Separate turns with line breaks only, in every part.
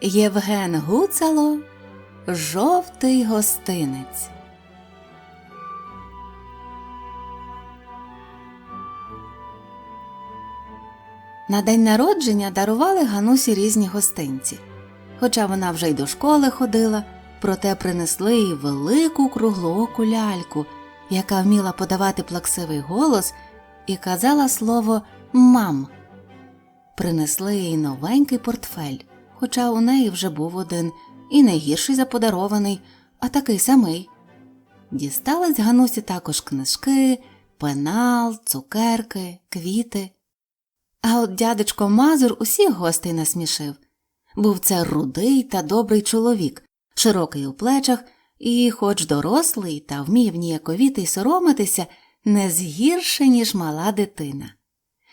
Євген Гуцало Жовтий гостинець. На день народження дарували Ганусі різні гостинці. Хоча вона вже й до школи ходила, проте принесли їй велику круглооку ляльку, яка вміла подавати плаксивий голос і казала слово мам. Принесли їй новенький портфель, хоча у неї вже був один, і не гірший за а такий самий. Дістались Ганусі також книжки, пенал, цукерки, квіти. А от дядечко Мазур усіх гостей насмішив. Був це рудий та добрий чоловік, широкий у плечах і, хоч дорослий та вмів ніяковіти й соромитися, не згірше, ніж мала дитина.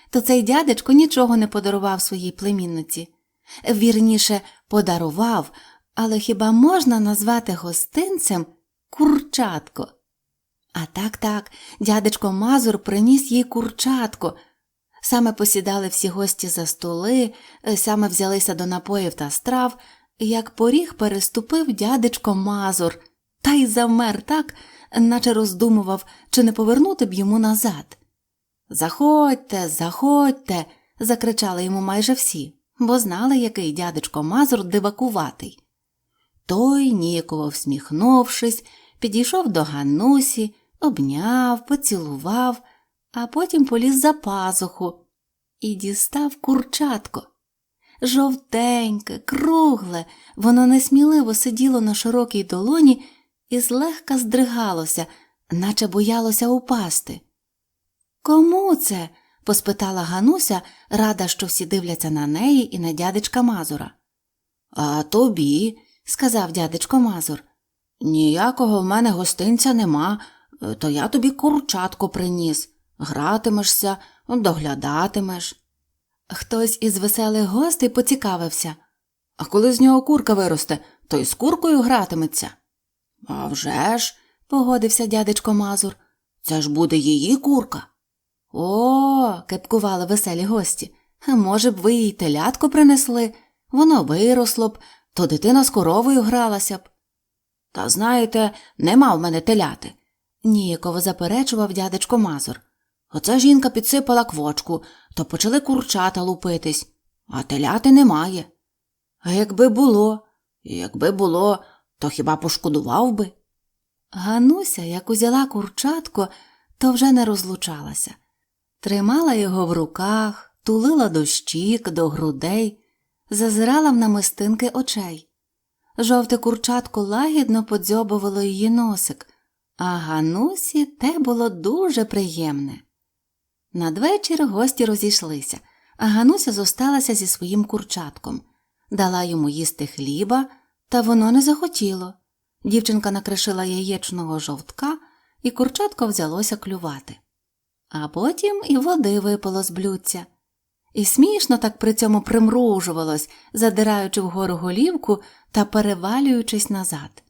То цей дядечко нічого не подарував своїй племінниці. Вірніше, подарував, але хіба можна назвати гостинцем курчатко? А так так, дядечко Мазур приніс їй курчатко. Саме посідали всі гості за столи, саме взялися до напоїв та страв, як поріг переступив дядечко Мазур, та й замер так, наче роздумував, чи не повернути б йому назад. Заходьте, заходьте, закричали йому майже всі, бо знали, який дядечко Мазур дивакуватий. Той, ніяково всміхнувшись, підійшов до Ганусі, обняв, поцілував, а потім поліз за пазуху і дістав курчатко. Жовтеньке, кругле, воно несміливо сиділо на широкій долоні і злегка здригалося, наче боялося упасти. Кому це? Поспитала Гануся, рада, що всі дивляться на неї і на дядечка Мазура. А тобі, сказав дядечко Мазур. Ніякого в мене гостинця нема, то я тобі курчатку приніс. Гратимешся, доглядатимеш. Хтось із веселих гостей поцікавився. А коли з нього курка виросте, то й з куркою гратиметься. «А вже ж», – погодився дядечко Мазур, це ж буде її курка. О, кепкували веселі гості. Може б, ви їй телятко принесли, воно виросло б, то дитина з коровою гралася б. Та знаєте, нема в мене теляти, ніяково заперечував дядечко Мазур. Оце жінка підсипала квочку, то почали курчата лупитись, а теляти немає. А якби було, якби було, то хіба пошкодував би? Гануся, як узяла курчатко, то вже не розлучалася. Тримала його в руках, тулила до щік, до грудей, зазирала в намистинки очей. Жовте курчатко лагідно подзьобувало її носик, а Ганусі те було дуже приємне. Надвечір гості розійшлися, а Гануся зосталася зі своїм курчатком, дала йому їсти хліба, та воно не захотіло. Дівчинка накришила яєчного жовтка, і курчатко взялося клювати. А потім і води випало з блюдця. І смішно так при цьому примружувалось, задираючи вгору голівку та перевалюючись назад.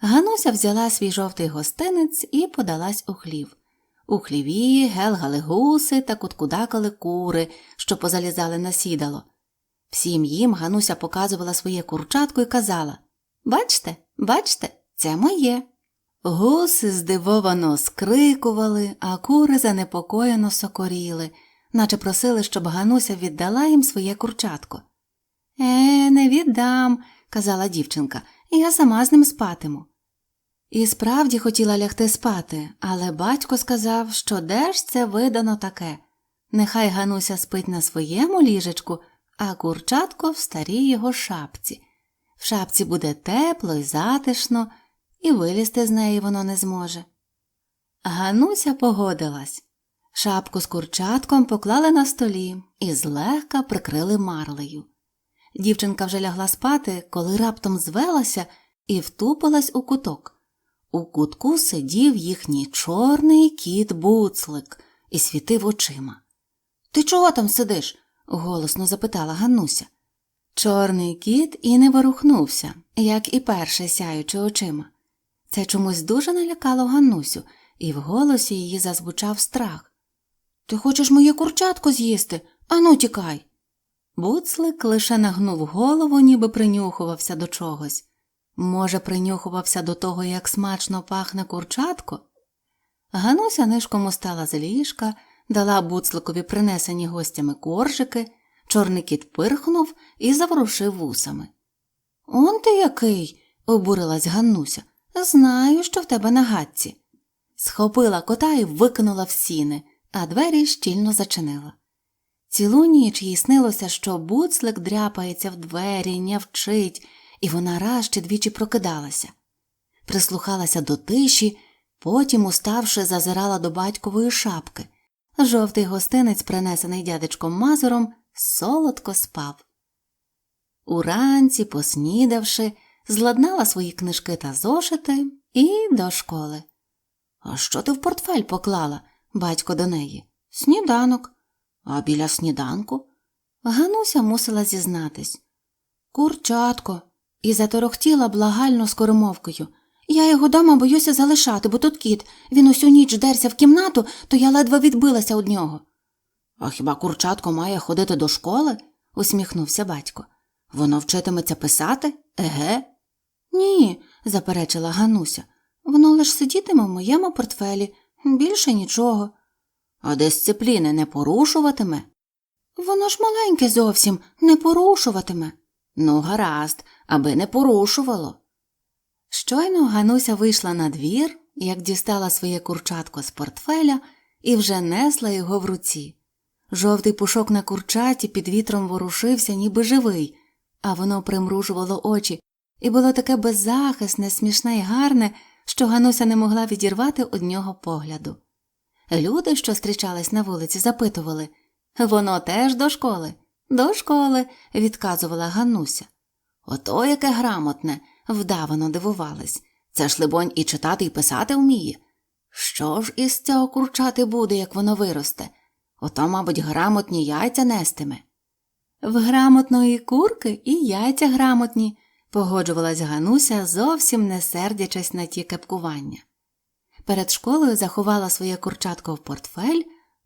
Гануся взяла свій жовтий гостинець і подалась у хлів. У хліві гелгали гуси та куткудакали кури, що позалізали на сідало. Всім їм Гануся показувала своє курчатку і казала Бачте, бачте, це моє. Гуси здивовано скрикували, а кури занепокоєно сокоріли, наче просили, щоб Гануся віддала їм своє курчатко. Е, не віддам, казала дівчинка, я сама з ним спатиму. І справді хотіла лягти спати, але батько сказав, що де ж це видано таке. Нехай Гануся спить на своєму ліжечку, а курчатко в старій його шапці. В шапці буде тепло і затишно, і вилізти з неї воно не зможе. Гануся погодилась. Шапку з курчатком поклали на столі і злегка прикрили марлею. Дівчинка вже лягла спати, коли раптом звелася і втупилась у куток. У кутку сидів їхній чорний кіт буцлик і світив очима. Ти чого там сидиш? голосно запитала Ганнуся. Чорний кіт і не ворухнувся, як і перше сяючи очима. Це чомусь дуже налякало Ганнусю, і в голосі її зазвучав страх. Ти хочеш моє курчатко з'їсти? Ану, тікай. Буцлик лише нагнув голову, ніби принюхувався до чогось. Може, принюхувався до того, як смачно пахне курчатко? Гануся нишком устала з ліжка, дала буцликові принесені гостями коржики, чорний кіт пирхнув і заворушив вусами. Он ти який? обурилась Ганнуся. Знаю, що в тебе на гадці. Схопила кота і викинула в сіни, а двері щільно зачинила. Цілу ніч їй снилося, що буцлик дряпається в двері, нявчить, і вона раз чи двічі прокидалася. Прислухалася до тиші, потім, уставши, зазирала до батькової шапки. Жовтий гостинець, принесений дядечком Мазуром, солодко спав. Уранці, поснідавши, зладнала свої книжки та зошити і до школи. А що ти в портфель поклала, батько до неї? Сніданок. А біля сніданку? Гануся мусила зізнатись. Курчатко. І заторохтіла благально скоромовкою. Я його дома боюся залишати, бо тут кіт. Він усю ніч дерся в кімнату, то я ледве відбилася од нього. А хіба курчатко має ходити до школи? усміхнувся батько. Воно вчитиметься писати? Еге? Ні, заперечила Гануся. Воно лиш сидітиме в моєму портфелі, більше нічого. А дисципліни не порушуватиме? Воно ж маленьке зовсім не порушуватиме. Ну, гаразд, аби не порушувало. Щойно Гануся вийшла на двір, як дістала своє курчатко з портфеля і вже несла його в руці. Жовтий пушок на курчаті під вітром ворушився, ніби живий, а воно примружувало очі, і було таке беззахисне, смішне і гарне, що Гануся не могла відірвати од нього погляду. Люди, що зустрічались на вулиці, запитували воно теж до школи? До школи, відказувала Гануся. Ото яке грамотне, вдавано дивувались. Це ж, либонь, і читати, і писати вміє. Що ж із цього курчати буде, як воно виросте? Ото, мабуть, грамотні яйця нестиме. В грамотної курки і яйця грамотні, погоджувалась Гануся, зовсім не сердячись на ті кепкування. Перед школою заховала своє курчатко в портфель,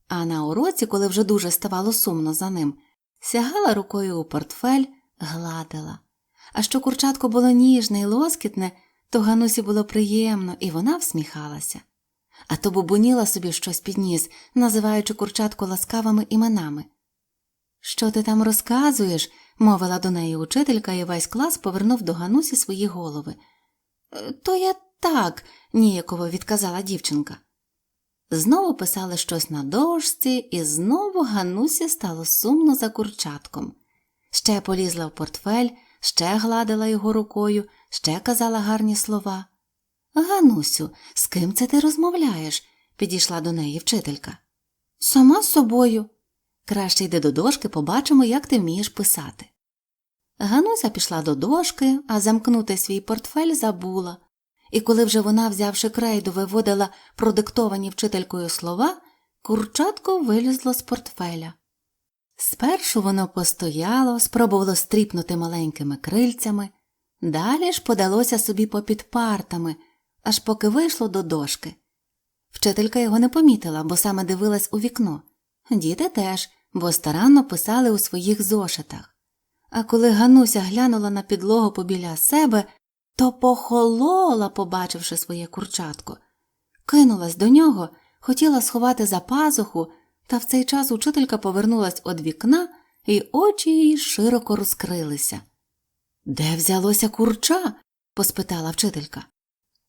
а на уроці, коли вже дуже ставало сумно за ним, сягала рукою у портфель, гладила. А що курчатко було ніжне і лоскітне, то Ганусі було приємно, і вона всміхалася. А то бубоніла собі щось під ніс, називаючи курчатку ласкавими іменами. Що ти там розказуєш? Мовила до неї учителька, і весь клас повернув до Ганусі свої голови. «Е, То я так, ніяково відказала дівчинка. Знову писали щось на дошці, і знову Ганусі стало сумно за курчатком. Ще полізла в портфель, ще гладила його рукою, ще казала гарні слова. Ганусю, з ким це ти розмовляєш? підійшла до неї вчителька. Сама з собою. Краще йди до дошки, побачимо, як ти вмієш писати. Гануся пішла до дошки, а замкнути свій портфель забула, і коли вже вона, взявши крейду, виводила продиктовані вчителькою слова, курчатко вилізло з портфеля. Спершу воно постояло, спробувало стріпнути маленькими крильцями, далі ж подалося собі попід партами, аж поки вийшло до дошки. Вчителька його не помітила, бо саме дивилась у вікно. Діти теж, бо старанно писали у своїх зошитах. А коли Гануся глянула на підлогу побіля себе, то похолола, побачивши своє курчатко. Кинулась до нього, хотіла сховати за пазуху, та в цей час учителька повернулась від вікна, і очі її широко розкрилися. Де взялося курча? поспитала вчителька.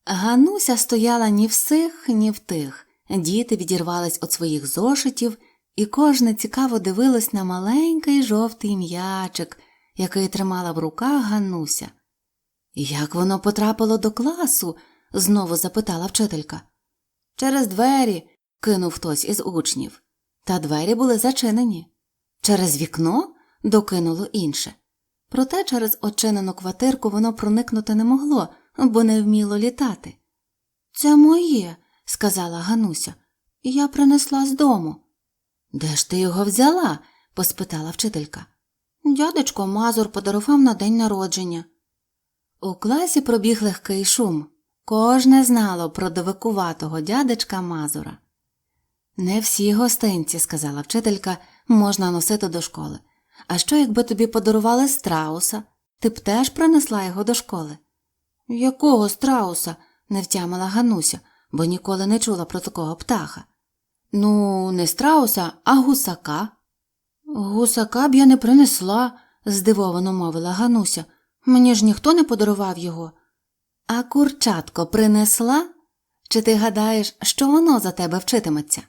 Гануся стояла ні в сих, ні в тих. Діти відірвались від своїх зошитів, і кожне цікаво дивилось на маленький жовтий м'ячик, який тримала в руках Гануся. Як воно потрапило до класу? знову запитала вчителька. Через двері, кинув хтось із учнів. Та двері були зачинені. Через вікно докинуло інше. Проте через очинену квартирку воно проникнути не могло, бо не вміло літати. Це моє, сказала Гануся. Я принесла з дому. Де ж ти його взяла? поспитала вчителька. Дядечко Мазур подарував на день народження. У класі пробіг легкий шум. Кожне знало про довикуватого дядечка Мазура. Не всі гостинці, сказала вчителька, можна носити до школи. а що, якби тобі подарували страуса? Ти б теж принесла його до школи? Якого страуса? не втямила Гануся, бо ніколи не чула про такого птаха. Ну, не страуса, а гусака. Гусака б я не принесла, здивовано мовила Гануся. Мені ж ніхто не подарував його. А курчатко принесла? Чи ти гадаєш, що воно за тебе вчитиметься?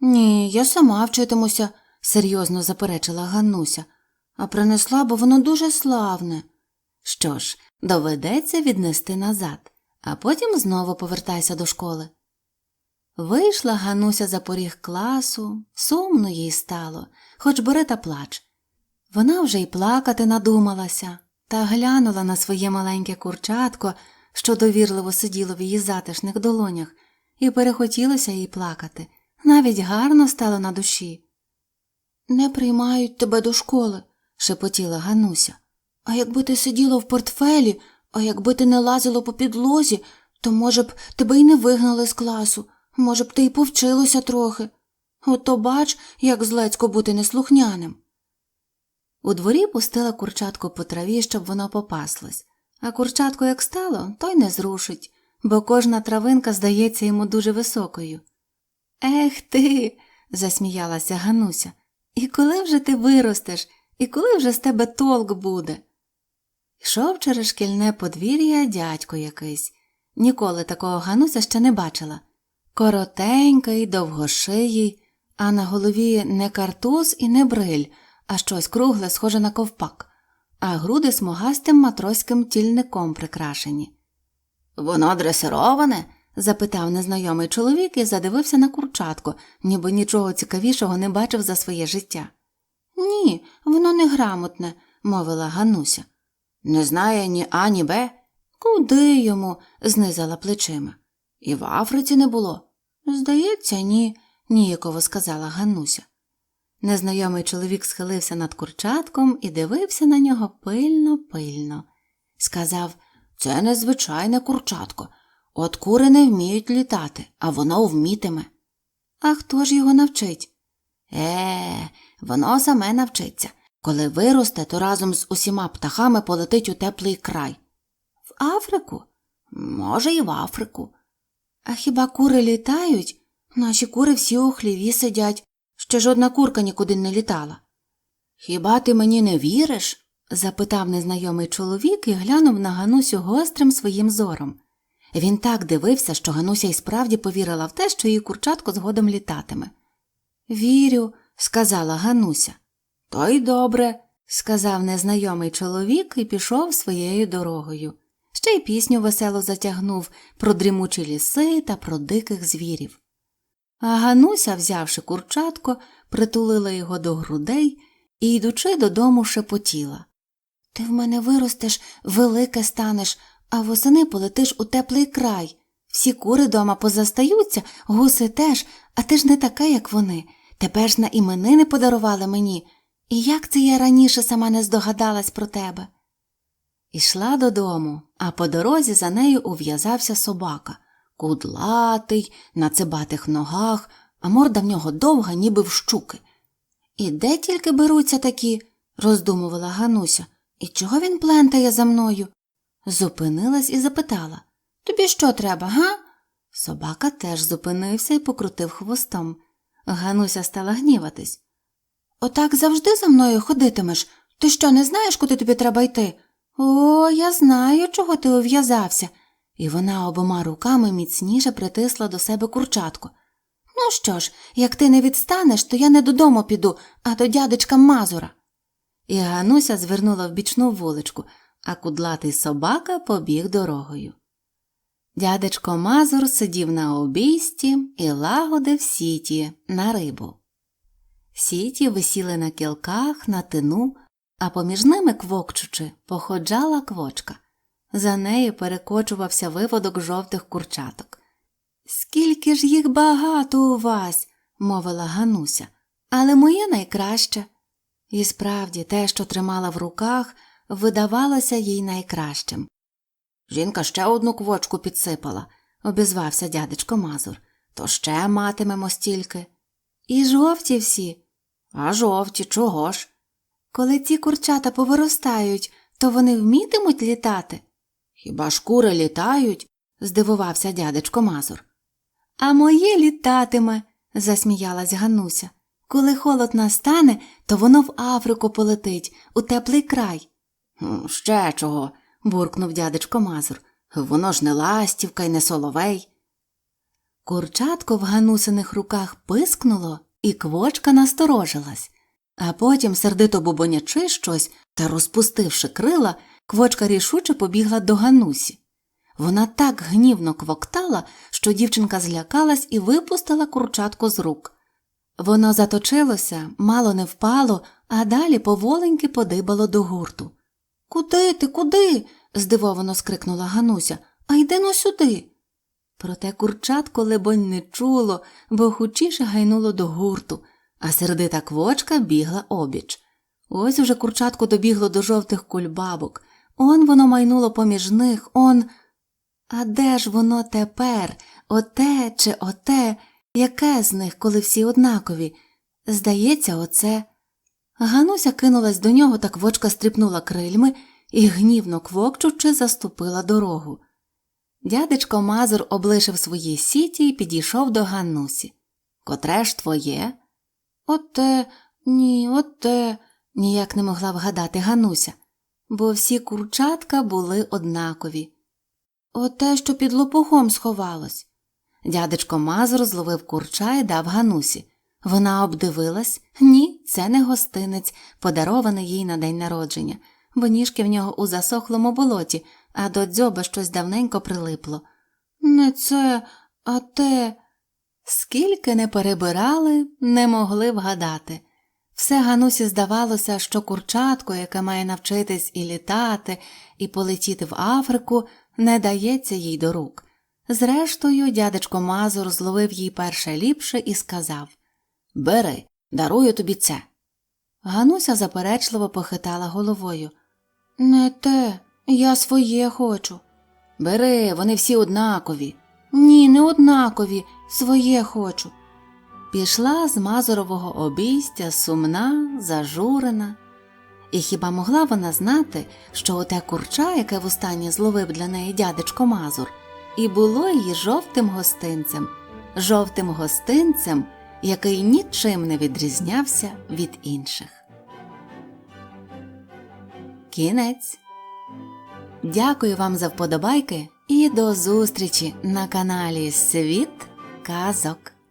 Ні, я сама вчитимуся, серйозно заперечила Ганнуся, а принесла, бо воно дуже славне. Що ж, доведеться віднести назад, а потім знову повертайся до школи. Вийшла Гануся за поріг класу, сумно їй стало, хоч бери та плач. Вона вже й плакати надумалася, та глянула на своє маленьке курчатко, що довірливо сиділо в її затишних долонях, і перехотілося їй плакати, навіть гарно стало на душі. Не приймають тебе до школи, шепотіла Гануся. А якби ти сиділа в портфелі, а якби ти не лазила по підлозі, то, може б, тебе й не вигнали з класу, може б, ти й повчилася трохи. Ото бач, як злецько бути неслухняним. У дворі пустила курчатку по траві, щоб воно попаслось, а курчатко як стало, то й не зрушить, бо кожна травинка здається йому дуже високою. Ех ти, засміялася Гануся, і коли вже ти виростеш, і коли вже з тебе толк буде? Йшов через шкільне подвір'я дядько якийсь. Ніколи такого Гануся ще не бачила. Коротенький, довгошиїй, а на голові не картуз і не бриль, а щось кругле, схоже на ковпак, а груди смугастим матроським тільником прикрашені. Воно дресироване? запитав незнайомий чоловік і задивився на курчатку, ніби нічого цікавішого не бачив за своє життя. Ні, воно не грамотне, мовила Гануся. Не знає ні А, ні Б. Куди йому? знизала плечима. І в Африці не було. Здається, ні, ніяково сказала Ганнуся. Незнайомий чоловік схилився над курчатком і дивився на нього пильно, пильно. Сказав це незвичайне курчатко. От кури не вміють літати, а воно вмітиме. А хто ж його навчить? Е, воно саме навчиться. Коли виросте, то разом з усіма птахами полетить у теплий край. В Африку? Може, і в Африку. А хіба кури літають? Наші кури всі у хліві сидять, ще жодна курка нікуди не літала. Хіба ти мені не віриш? запитав незнайомий чоловік і глянув на Ганусю гострим своїм зором. Він так дивився, що Гануся й справді повірила в те, що її курчатко згодом літатиме. Вірю, сказала Гануся. То й добре, сказав незнайомий чоловік і пішов своєю дорогою. Ще й пісню весело затягнув про дрімучі ліси та про диких звірів. А Гануся, взявши курчатко, притулила його до грудей і, йдучи додому, шепотіла. Ти в мене виростеш, велике станеш, а восени полетиш у теплий край. Всі кури дома позастаються, гуси теж, а ти ж не така, як вони. Тебе ж на іменини подарували мені. І як це я раніше сама не здогадалась про тебе? Ішла додому, а по дорозі за нею ув'язався собака кудлатий, на цибатих ногах, а морда в нього довга, ніби в щуки. І де тільки беруться такі, роздумувала Гануся, і чого він плентає за мною? Зупинилась і запитала Тобі що треба, га? Собака теж зупинився і покрутив хвостом. Гануся стала гніватись. Отак завжди за мною ходитимеш. Ти що, не знаєш, куди тобі треба йти? О, я знаю, чого ти ув'язався. І вона обома руками міцніше притисла до себе курчатку. Ну що ж, як ти не відстанеш, то я не додому піду, а до дядечка Мазура. І Гануся звернула в бічну вуличку, а кудлатий собака побіг дорогою. Дядечко Мазур сидів на обійсті і лагодив сіті на рибу. Сіті висіли на кілках, на тину, а поміж ними квокчучи, походжала квочка. За нею перекочувався виводок жовтих курчаток. Скільки ж їх багато у вас, мовила Гануся, але моє найкраще. І справді те, що тримала в руках, видавалося їй найкращим. Жінка ще одну квочку підсипала, обізвався дядечко Мазур. То ще матимемо стільки. І жовті всі. А жовті чого ж? Коли ці курчата повиростають, то вони вмітимуть літати? Хіба ж кури літають? здивувався дядечко Мазур. А моє літатиме, засміялась Гануся. Коли холод настане, то воно в Африку полетить, у теплий край. Ще чого, буркнув дядечко Мазур. Воно ж не ластівка й не соловей. Курчатко в ганусиних руках пискнуло, і квочка насторожилась. А потім, сердито бубонячи щось та розпустивши крила, квочка рішуче побігла до Ганусі. Вона так гнівно квоктала, що дівчинка злякалась і випустила курчатко з рук. Воно заточилося, мало не впало, а далі поволеньки подибало до гурту. Куди ти, куди? здивовано скрикнула Гануся. А йди но сюди. Проте курчатко, либонь, не чуло, бо хучіше гайнуло до гурту, а сердита квочка бігла обіч. Ось уже курчатко добігло до жовтих кульбабок. Он воно майнуло поміж них, он. А де ж воно тепер? Оте чи оте? Яке з них, коли всі однакові? Здається, оце. Гануся кинулась до нього, та квочка стріпнула крильми і, гнівно квокчучи, заступила дорогу. Дядечко Мазур облишив свої сіті і підійшов до Ганнусі. Котре ж твоє? Оте, ні, оте, ніяк не могла вгадати Гануся, бо всі курчатка були однакові. Оте, що під лопухом сховалось. Дядечко Мазур зловив курча і дав Ганусі. Вона обдивилась ні, це не гостинець, подарований їй на день народження, бо ніжки в нього у засохлому болоті, а до дзьоба щось давненько прилипло. Не це, а те. Скільки не перебирали, не могли вгадати. Все Ганусі здавалося, що курчатко, яке має навчитись і літати, і полетіти в Африку, не дається їй до рук. Зрештою, дядечко Мазур зловив їй перше ліпше і сказав Бери, дарую тобі це. Гануся заперечливо похитала головою. Не те, я своє хочу. Бери, вони всі однакові. Ні, не однакові, своє хочу. Пішла з Мазурового обійстя сумна, зажурена. І хіба могла вона знати, що оте курча, яке востаннє зловив для неї дядечко Мазур, і було її жовтим гостинцем, жовтим гостинцем, який нічим не відрізнявся від інших. Кінець. Дякую вам за вподобайки і до зустрічі на каналі Світ kázok.